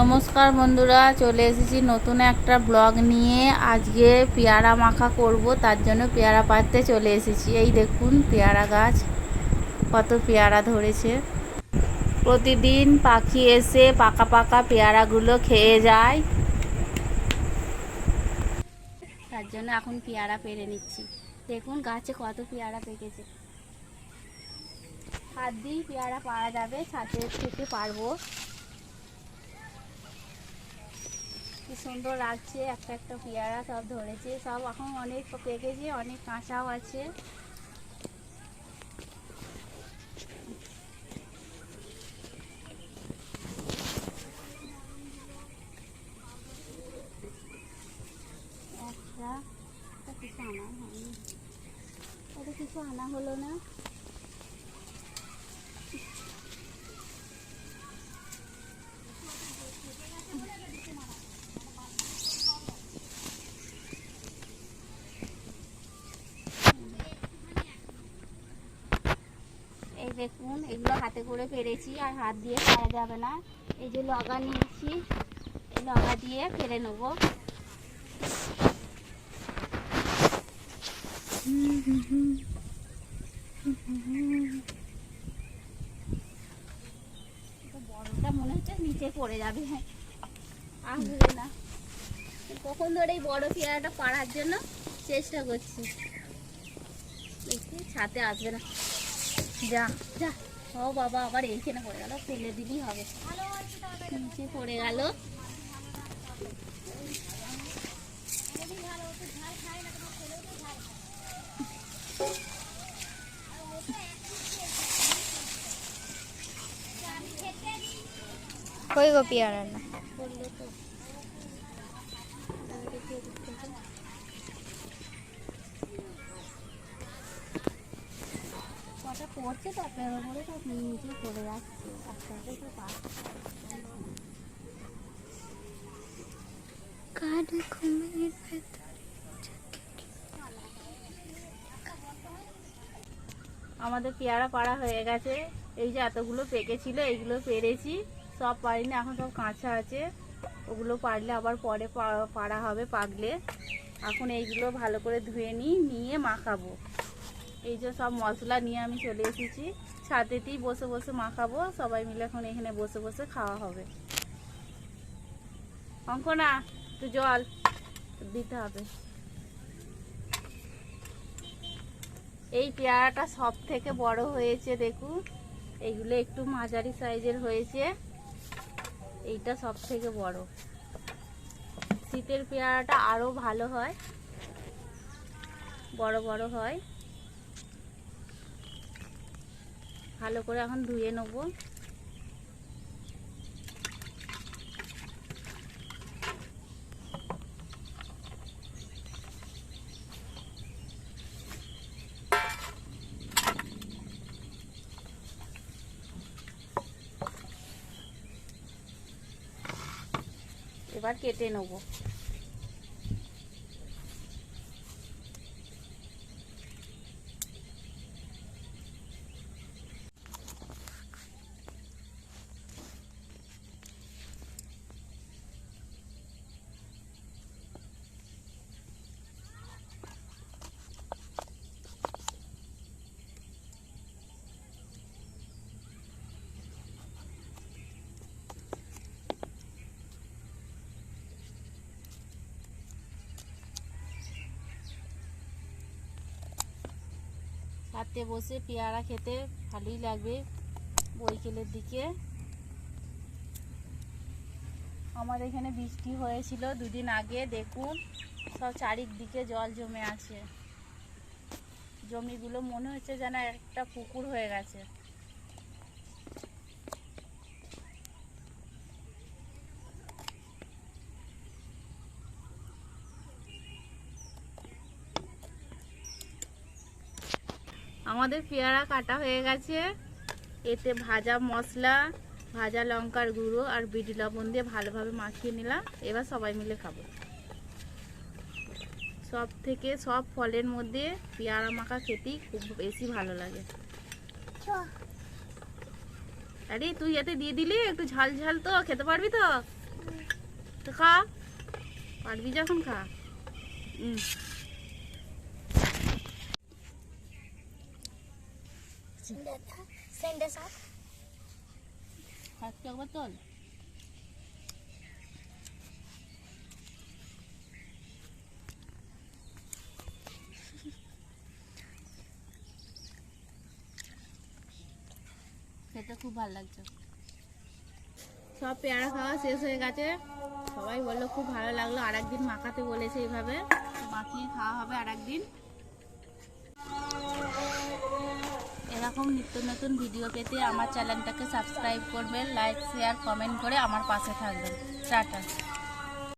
নমস্কার বন্ধুরা, চলে এসেছি নতুন একটা ব্লগ নিয়ে। আজকে পেয়ারা মাখা করব, তার জন্য পেয়ারা পাড়তে চলে এসেছি। এই দেখুন পেয়ারা গাছ, কত পেয়ারা ধরেছে। প্রতিদিন পাখি এসে পাকা পাকা পেয়ারাগুলো খেয়ে যায়। তার জন্য এখন পেয়ারা পেরে নিচ্ছি। দেখুন গাছে কত পেয়ারা পেকেছে। হাত দিয়েই পেয়ারা পাওয়া যাবে ছাদের থেকে পারব সুন্দর লাগছে, একটা একটা পেয়ারা সব ধরেছে, সব এখন অনেক পেকেছে অনেক কাঁচাও আছে। একটা কিছু আনা কিছু আনা হলো না। দেখুন, এগুলো হাতে করে পেরেছি আর হাত দিয়ে পারা যাবে না। এই যে লগা নিয়েছি, এই লগা দিয়ে পেরে নেব। বড়টা মনে হচ্ছে নিচে পড়ে যাবে। আসবে না। কখন ধরে এই বড় পেয়ারাটা পাড়ার জন্য চেষ্টা করছি। ছাতে আসবে না। যা যা। ও বাবা আবার এইখানে পড়ে গেল ফেলে দিলেই হবে। নিচে পড়ে গেল। কই গো পেয়ারা না পড়ল তো তাহলে দেখি এদিক থেকে। কটা পড়ছে তো আপনার উপরে সব নিচে পড়ে যাচ্ছে আস্তে আস্তে তো পা কাঠ ঘুমের ভেতর আমাদের পেয়ারা পাড়া হয়ে গেছে। এই যে এতগুলো পেকেছিল এইগুলো পেরেছি। সব পারিনি এখন সব কাঁচা আছে। ওগুলো পারলে আবার পরে পাড়া হবে পাকলে। এখন এইগুলো ভালো করে ধুয়ে নিই নিয়ে মাখাবো। এই যে সব মশলা নিয়ে আমি চলে এসেছি। ছাদেতেই বসে বসে মাখাবো। সবাই মিলে এখন এখানে বসে বসে খাওয়া হবে। অঙ্কনা, একটু জল দিতে হবে। এই পেয়ারাটা সব থেকে বড় হয়েছে, দেখুন। এইগুলো একটু মাঝারি সাইজের হয়েছে। এইটা সব থেকে বড়। শীতের পেয়ারাটা আরও ভালো হয়। বড় বড় হয়। ভালো করে এখন ধুয়ে নেব। এবার কেটে নেব। হাতে বসে পেয়ারা খেতে ভালোই লাগবে বৈকেলের দিকে। আমার এখানে বৃষ্টি হয়েছিল দুদিন আগে, দেখুন, সব চারিদিকে জল জমে আছে। জমিগুলো মনে হচ্ছে যেন একটা পুকুর হয়ে গেছে। আমাদের পেয়ারা কাটা হয়ে গেছে। এতে ভাজা মশলা, ভাজা লঙ্কার গুঁড়ো আর বিট লবণ দিয়ে ভালোভাবে মাখিয়ে নিলাম। এবার সবাই মিলে খাব। সব থেকে সব ফলের মধ্যে পেয়ারা মাখা খেতেই খুব বেশি ভালো লাগে। আরে, তুই এতে দিয়ে দিলি? একটু ঝাল ঝাল তো, খেতে পারবি তো? তো খা। পারবি যখন খা। হুম খেতে খুব ভালো লাগছে সব পেয়ারা খাওয়া শেষ হয়ে গেছে। সবাই বলল, খুব ভালো লাগল। আর একদিন মাখাতে বলেছে এইভাবে। মাখিয়ে খাওয়া হবে আর একদিন এরকম নিত্য নতুন ভিডিও পেতে আমার চ্যানেলটাকে সাবস্ক্রাইব করবেন লাইক শেয়ার কমেন্ট করে আমার পাশে থাকবেন। টাটা।